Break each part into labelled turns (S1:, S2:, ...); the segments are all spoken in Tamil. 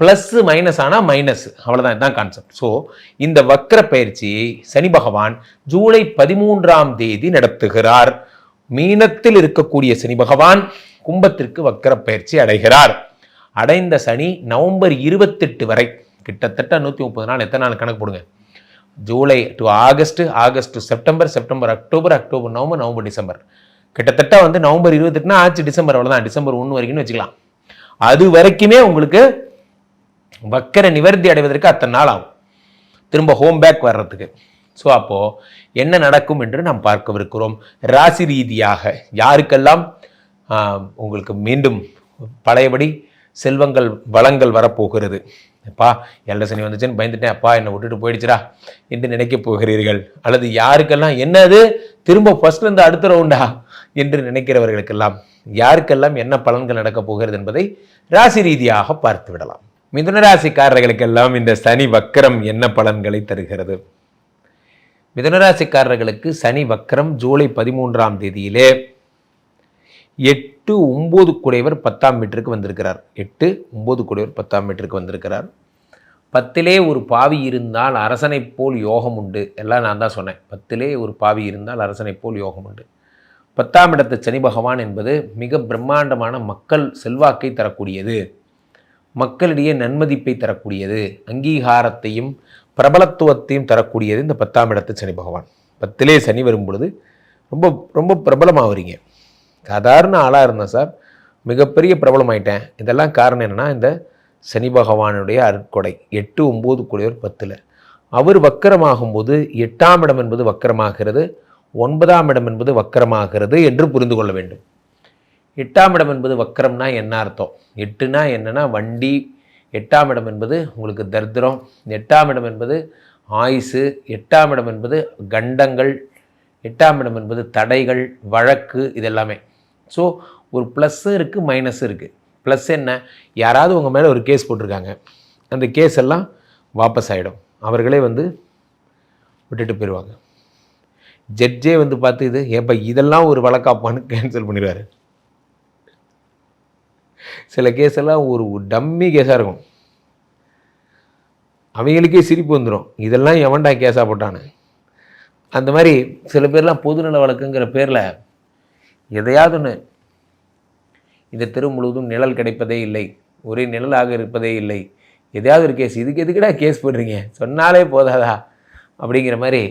S1: plus minus ஆனால் மைனஸ் அவ்வளோதான் இதுதான் கான்செப்ட் ஸோ இந்த வக்ர பயிற்சியை சனி பகவான் ஜூலை பதிமூன்றாம் தேதி நடத்துகிறார். மீனத்தில் இருக்கக்கூடிய சனி பகவான் கும்பத்திற்கு வக்கர பயிற்சி அடைகிறார். அடைந்த சனி நவம்பர் இருபத்தெட்டு வரை கிட்டத்தட்ட நூற்றி முப்பது நாள். எத்தனை நாள் கணக்கு போடுங்க? July to August August to September September October October November November December. கிட்டத்தட்ட வந்து நவம்பர் இருபத்தெட்டுனா ஆச்சு டிசம்பர். அவ்வளோதான் டிசம்பர் ஒன்று வரைக்கும்னு வச்சுக்கலாம். அது வரைக்குமே உங்களுக்கு வக்கர நிவர்த்தி அடைவதற்கு அத்தனை நாள் ஆகும். திரும்ப ஹோம் பேக் வர்றதுக்கு. ஸோ அப்போது என்ன நடக்கும் என்று நாம் பார்க்கவிருக்கிறோம். ராசி ரீதியாக யாருக்கெல்லாம் உங்களுக்கு மீண்டும் பழையபடி செல்வங்கள் வளங்கள் வரப்போகிறது. அப்பா எல்ல சனி வந்துச்சுன்னு பயந்துட்டேன். அப்பா என்னை விட்டுட்டு போயிடுச்சுடா என்று நினைக்கப் போகிறீர்கள். அல்லது யாருக்கெல்லாம் என்னது? திரும்ப ஃபர்ஸ்ட்லேருந்து அடுத்த ரவுண்டா என்று நினைக்கிறவர்களுக்கெல்லாம் யாருக்கெல்லாம் என்ன பலன்கள் நடக்கப் போகிறது என்பதை ராசி ரீதியாக பார்த்து விடலாம். மிதுனராசிக்காரர்களுக்கெல்லாம் இந்த சனி வக்கரம் என்ன பலன்களை தருகிறது? மிதுனராசிக்காரர்களுக்கு சனி வக்கரம் ஜூலை பதிமூன்றாம் தேதியிலே எட்டு ஒம்பது குடைவர் பத்தாம் மீட்டருக்கு வந்திருக்கிறார். எட்டு ஒம்பது குடைவர் பத்தாம் மீட்டருக்கு வந்திருக்கிறார். பத்திலே ஒரு பாவி இருந்தால் அரசனைப் போல் யோகம் உண்டு. எல்லாம் நான் தான் சொன்னேன். பத்திலே ஒரு பாவி இருந்தால் அரசனைப் போல் யோகம் உண்டு. பத்தாம் இடத்து சனி பகவான் என்பது மிக பிரம்மாண்டமான மக்கள் செல்வாக்கை தரக்கூடியது. மக்களிடையே நன்மதிப்பை தரக்கூடியது அங்கீகாரத்தையும் பிரபலத்துவத்தையும் தரக்கூடியது இந்த பத்தாம் இடத்து சனி பகவான். பத்திலே சனி வரும் பொழுது ரொம்ப ரொம்ப பிரபலமாகறீங்க சாதாரண ஆளாக இருந்தேன் சார் மிகப்பெரிய பிரபலமாயிட்டேன். இதெல்லாம் காரணம் என்னென்னா இந்த சனி பகவானுடைய அருட்கொடை எட்டு ஒம்பது குடையோர் பத்தில். அவர் வக்கரமாகும்போது எட்டாம் இடம் என்பது வக்கரமாகிறது ஒன்பதாம் இடம் என்பது வக்கரமாகிறது என்று புரிந்து கொள்ள வேண்டும். எட்டாம் இடம் என்பது வக்கரம்னா என்ன அர்த்தம்? எட்டுனா என்னென்னா வண்டி. எட்டாம் இடம் என்பது உங்களுக்கு தரித்திரம். எட்டாம் இடம் என்பது ஆயுசு. எட்டாம் இடம் என்பது கண்டங்கள். எட்டாம் இடம் என்பது தடைகள் வழக்கு இதெல்லாமே. ஸோ ஒரு ப்ளஸ்ஸும் இருக்குது மைனஸும் இருக்குது ப்ளஸ் என்ன? யாராவது உங்கள் மேலே ஒரு கேஸ் போட்டிருக்காங்க. அந்த கேஸ் எல்லாம் வாபஸ் ஆகிடும் அவர்களே வந்து விட்டுட்டு போயிடுவாங்க ஜட்ஜே வந்து பார்த்து இது ஏப்பா இதெல்லாம் ஒரு வழக்காப்பான்னு கேன்சல் பண்ணிடுவார். சில கேஸ் எல்லாம் ஒரு டம்மி கேஸாக இருக்கும். அவங்களுக்கே சிரிப்பு வந்துடும் இதெல்லாம் எவன்டா கேஸாக போட்டான்னு. அந்த மாதிரி சில பேர்லாம் பொதுநல வழக்குங்கிற பேரில் எதையாவது ஒன்று இந்த தெரு முழுவதும் நிழல் கிடைப்பதே இல்லை ஒரே நிழலாக இருப்பதே இல்லை எதையாவது ஒரு கேஸ் இதுக்கு எதுக்குடா கேஸ் போடுறீங்க? சொன்னாலே போதாதா? அப்படிங்கிற மாதிரி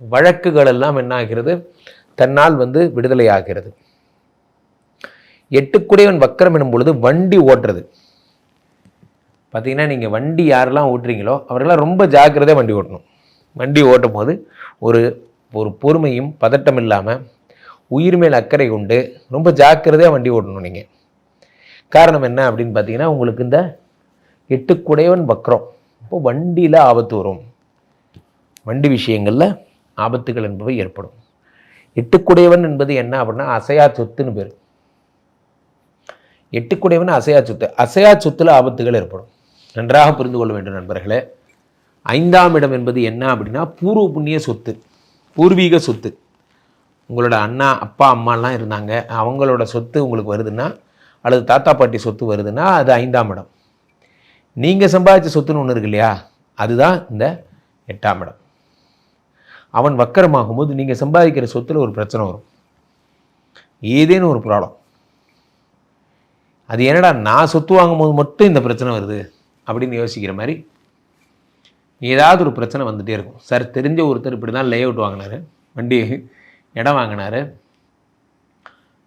S1: வழக்குகள் எல்லாம் என்ன ஆகிறது தன்னால் வந்து விடுதலை ஆகிறது எட்டுக்குடையவன் வக்கரம் எனும் பொழுது வண்டி ஓட்டுறது. பார்த்தீங்கன்னா நீங்கள் வண்டி யாரெல்லாம் ஓட்டுறீங்களோ அவரெல்லாம் ரொம்ப ஜாக்கிரதையாக வண்டி ஓட்டணும். வண்டி ஓட்டும் போது ஒரு ஒரு பொறுமையும் பதட்டம் இல்லாமல் உயிர் மேல் அக்கறை கொண்டு ரொம்ப ஜாக்கிரதையாக வண்டி ஓட்டணும் நீங்கள் காரணம் என்ன அப்படின்னு பார்த்தீங்கன்னா உங்களுக்கு இந்த எட்டுக்குடையவன் வக்கரம் இப்போ வண்டியில் ஆபத்து வரும். வண்டி விஷயங்களில் ஆபத்துகள் என்பவை ஏற்படும். எட்டுக்குடையவன் என்பது என்ன அப்படின்னா அசையா சொத்துன்னு பேர். எட்டுக்குடையவன் அசையா சொத்து. அசையா சொத்துல ஆபத்துகள் ஏற்படும். நன்றாக புரிந்து கொள்ள வேண்டும் நண்பர்களே. ஐந்தாம் இடம் என்பது என்ன அப்படின்னா பூர்வ புண்ணிய சொத்து பூர்வீக சொத்து. உங்களோட அண்ணா அப்பா அம்மாலாம் இருந்தாங்க. அவங்களோட சொத்து உங்களுக்கு வருதுன்னா அல்லது தாத்தா பாட்டி சொத்து வருதுன்னா அது ஐந்தாம் இடம். நீங்கள் சம்பாதிச்ச சொத்துன்னு ஒன்று இருக்கு இல்லையா? அதுதான் இந்த எட்டாம் இடம். அவன் வக்கரமாகும்போது நீங்கள் சம்பாதிக்கிற சொத்தில் ஒரு பிரச்சனை வரும். ஏதேனும் ஒரு ப்ராப்ளம். அது என்னடா நான் சொத்து வாங்கும்போது மட்டும் இந்த பிரச்சனை வருது? அப்படின்னு யோசிக்கிற மாதிரி ஏதாவது ஒரு பிரச்சனை வந்துகிட்டே இருக்கும். சார் தெரிஞ்ச ஒருத்தர் இப்படி தான் லே அவுட் வாங்கினார். வண்டி இடம் வாங்கினார்.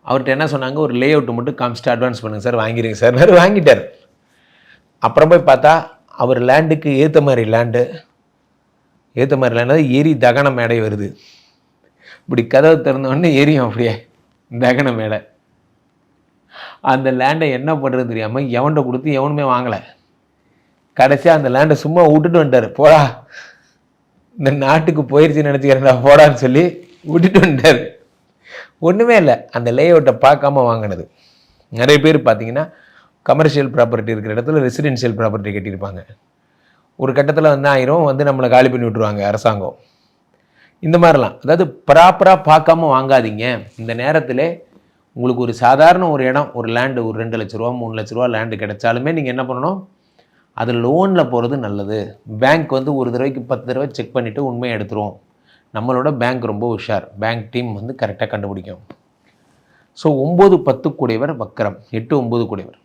S1: அவர்கிட்ட என்ன சொன்னாங்க? ஒரு லே அவுட்டு மட்டும் காமிச்சிட்டு அட்வான்ஸ் பண்ணுங்கள் சார் வாங்கிடுங்க சார் வாங்கிட்டார். அப்புறம் போய் பார்த்தா அவர் லேண்டுக்கு ஏற்ற மாதிரி லேண்டு ஏற்ற மாதிரி லேண்டு எரி தகன மேடை வருது. இப்படி கதவை திறந்தோடனே எரியும் அப்படியே தகன மேடை. அந்த லேண்டை என்ன பண்ணுறது தெரியாமல் எவன்கிட்ட கொடுத்து எவனுமே வாங்கலை. கடைசியாக அந்த லேண்டை சும்மா விட்டுட்டு வந்துட்டார். போடா. இந்த நாட்டுக்கு போயிருச்சுன்னு நினச்சிக்கிறேன்டா போடான்னு சொல்லி விட்டுட்டு வந்துட்டார். ஒன்றுமே இல்லை. அந்த லேஅவுட்டை பார்க்காம வாங்கினது. நிறைய பேர் பார்த்தீங்கன்னா கமர்ஷியல் ப்ராப்பர்ட்டி இருக்கிற இடத்துல ரெசிடென்ஷியல் ப்ராப்பர்ட்டி கட்டியிருப்பாங்க. ஒரு கட்டத்தில் வந்து ஆயிரம் வந்து நம்மளை காலி பண்ணி விட்ருவாங்க அரசாங்கம். இந்த மாதிரிலாம். அதாவது ப்ராப்பராக பார்க்காம வாங்காதீங்க. இந்த நேரத்தில் உங்களுக்கு ஒரு சாதாரண ஒரு இடம் ஒரு லேண்டு ஒரு ரெண்டு லட்ச ரூபா மூணு லட்ச ரூபா லேண்டு கிடைச்சாலுமே நீங்கள் என்ன பண்ணணும்? அது லோனில் போகிறது நல்லது. பேங்க் வந்து ஒரு தடவைக்கு பத்து தடவை செக் பண்ணிவிட்டு உண்மையை எடுத்துருவோம். நம்மளோட பேங்க் ரொம்ப உஷார். பேங்க் டீம் வந்து கரெக்டாக கண்டுபிடிக்கும். ஸோ ஒம்பது பத்து கூடியவர் வக்கரம். எட்டு ஒம்பது கூடியவர்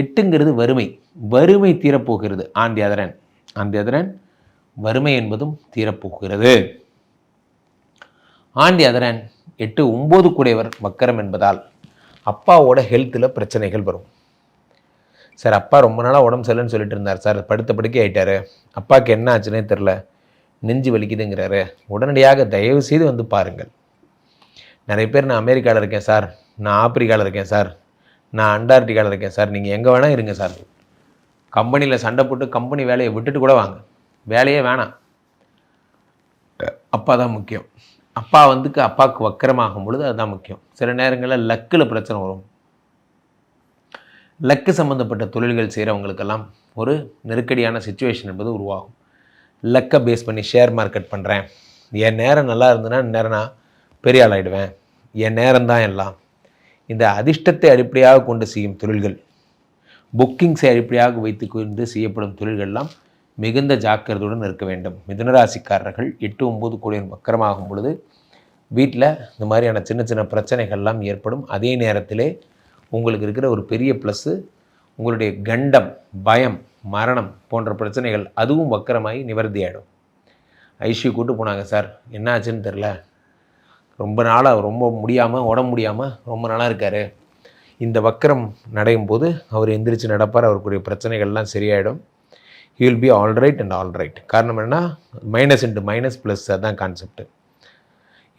S1: எட்டுங்கிறது வறுமை. வறுமை தீரப்போகிறது. ஆண்டி அதரன். ஆண்டி அதரன் வறுமை என்பதும் தீரப்போகிறது. ஆண்டி அதரன் எட்டு ஒம்பது கூடையவர் மக்கரம் என்பதால் அப்பாவோட ஹெல்த்தில் பிரச்சனைகள் வரும். சார் அப்பா ரொம்ப நாளாக உடம்பு சரியில்லைன்னு சொல்லிட்டு இருந்தார். சார் படுத்த படுக்கை ஆயிட்டாரு. அப்பாவுக்கு என்ன ஆச்சுன்னே தெரில நெஞ்சு வலிக்குதுங்கிறாரு. உடனடியாக தயவு செய்து வந்து பாருங்கள். நிறைய பேர் நான் அமெரிக்காவில் இருக்கேன் சார். நான் ஆப்பிரிக்காவில் இருக்கேன் சார். நான் அண்டார்டிகாவில் இருக்கேன் சார். நீங்கள் எங்கே வேணால் இருங்க சார். கம்பெனியில் சண்டை போட்டு கம்பெனி வேலையை விட்டுட்டு கூட வாங்க. வேலையே வேணாம். அப்பா தான் முக்கியம். அப்பா வந்துக்கு அப்பாவுக்கு வக்கரமாகும் பொழுது அதுதான் முக்கியம். சில நேரங்களில் லக்கில் பிரச்சனை வரும். லக்கு சம்மந்தப்பட்ட தொழில்கள் செய்கிறவங்களுக்கெல்லாம் ஒரு நெருக்கடியான சுச்சுவேஷன் என்பது உருவாகும். லக்கை பேஸ் பண்ணி ஷேர் மார்க்கெட் பண்ணுறேன் என் நேரம் நல்லா இருந்ததுன்னா நேரம் நான் பெரிய ஆள் ஆகிடுவேன் என் நேரம் தான் எல்லாம். இந்த அதிர்ஷ்டத்தை அடிப்படையாக கொண்டு செய்யும் தொழில்கள் புக்கிங்ஸை அடிப்படையாக வைத்து கொண்டு செய்யப்படும் தொழில்கள்லாம் மிகுந்த ஜாக்கிரதையுடன் இருக்க வேண்டும். மிதுனராசிக்காரர்கள் எட்டு ஒம்பது கோடியின் வக்கரமாகும் பொழுது வீட்டில் இந்த மாதிரியான சின்ன சின்ன பிரச்சனைகள்லாம் ஏற்படும். அதே நேரத்திலே உங்களுக்கு இருக்கிற ஒரு பெரிய ப்ளஸ்ஸு உங்களுடைய கண்டம் பயம் மரணம் போன்ற பிரச்சனைகள் அதுவும் வக்கரமாகி நிவர்த்தி ஆகிடும் ஐசியூ கூட்டு போனாங்க சார். என்ன ஆச்சுன்னு தெரில ரொம்ப நாளாக ரொம்ப முடியாமல் உடம்பு முடியாமல் ரொம்ப நாளாக இருக்கார். இந்த வக்கரம் நடையும் போது அவர் எந்திரிச்சு நடப்பார். அவருக்குரிய பிரச்சனைகள்லாம் சரியாயிடும். You will be all right and all right காரணம் என்னென்னா மைனஸ் இன்ட்டு மைனஸ் ப்ளஸ் அதுதான் கான்செப்ட்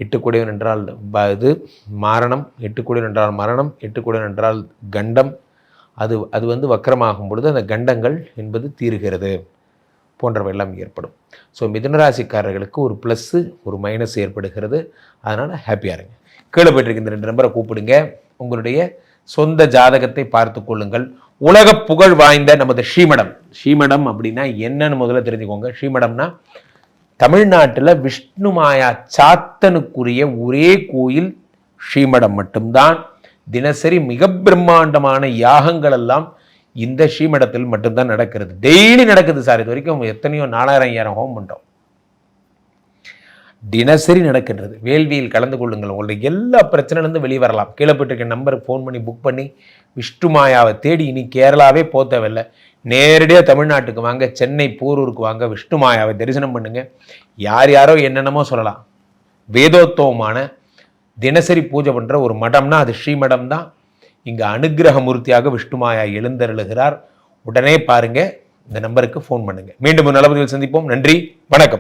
S1: எட்டுக்கூடியவன் என்றால் ப இது மாரணம் எட்டுக்கூடியவன் என்றால் மரணம் எட்டுக்கூடியவன் என்றால் கண்டம். அது அது வந்து வக்கரமாகும் பொழுது அந்த கண்டங்கள் என்பது தீருகிறது போன்றவையெல்லாம் ஏற்படும். ஸோ மிதனராசிக்காரர்களுக்கு ஒரு ப்ளஸ்ஸு ஒரு மைனஸ் ஏற்படுகிறது. அதனால் ஹாப்பியாக இருங்க. கீழே இந்த ரெண்டு நம்பரை கூப்பிடுங்க. உங்களுடைய சொந்த ஜாதகத்தை பார்த்து கொள்ளுங்கள். உலக புகழ் வாய்ந்த நமது ஸ்ரீமடம். ஸ்ரீமடம் அப்படின்னா என்னன்னு முதல்ல தெரிஞ்சுக்கோங்க. ஸ்ரீமடம்னா தமிழ்நாட்டில் விஷ்ணு மாயா சாத்தனுக்குரிய ஒரே கோயில் ஸ்ரீமடம் மட்டும்தான். தினசரி மிக பிரம்மாண்டமான யாகங்கள் எல்லாம் இந்த ஸ்ரீமடத்தில் மட்டும்தான் நடக்கிறது. டெய்லி நடக்குது சார். இது வரைக்கும் எத்தனையோ நாலாயிரம் ஐயாயிரம் ஹோம் பண்ணிட்டோம் தினசரி நடக்கின்றது. வேள்வியில் கலந்து கொள்ளுங்கள். உங்களுடைய எல்லா பிரச்சனையிலேருந்து வெளியே வரலாம் கீழே போயிட்டு நம்பருக்கு ஃபோன் பண்ணி புக் பண்ணி விஷ்ணுமாயாவை தேடி இனி கேரளாவே போக தேவையில்லை. நேரடியாக தமிழ்நாட்டுக்கு வாங்க சென்னை போரூருக்கு வாங்க விஷ்ணுமாயாவை தரிசனம் பண்ணுங்கள் யார் யாரோ என்னென்னமோ சொல்லலாம். வேதோத்தவமான தினசரி பூஜை பண்ணுற ஒரு மடம்னா அது ஸ்ரீமடம் தான் இங்கே அனுகிரக மூர்த்தியாக விஷ்ணுமாயா எழுந்தருளுகிறார். உடனே பாருங்கள் இந்த நம்பருக்கு ஃபோன் பண்ணுங்கள் மீண்டும் ஒரு நலபதியில் சந்திப்போம். நன்றி வணக்கம்.